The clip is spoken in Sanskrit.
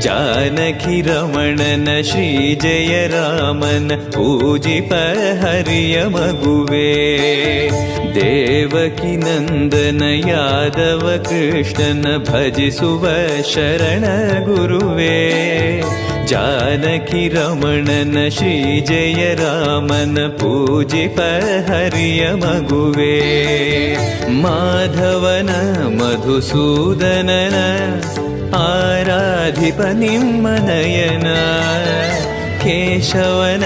गुरुवे जानकी रमणन श्रीजय रामन हरिय मगुवे। देवकी नन्दन यादव कृष्णन भजिसुव शरण गुरुवे। जानकी रमणन श्रीजय रामन पूजिप हरिय मगुवे। माधवन मधुसूदनन आराधिप निम्मनयन केशवन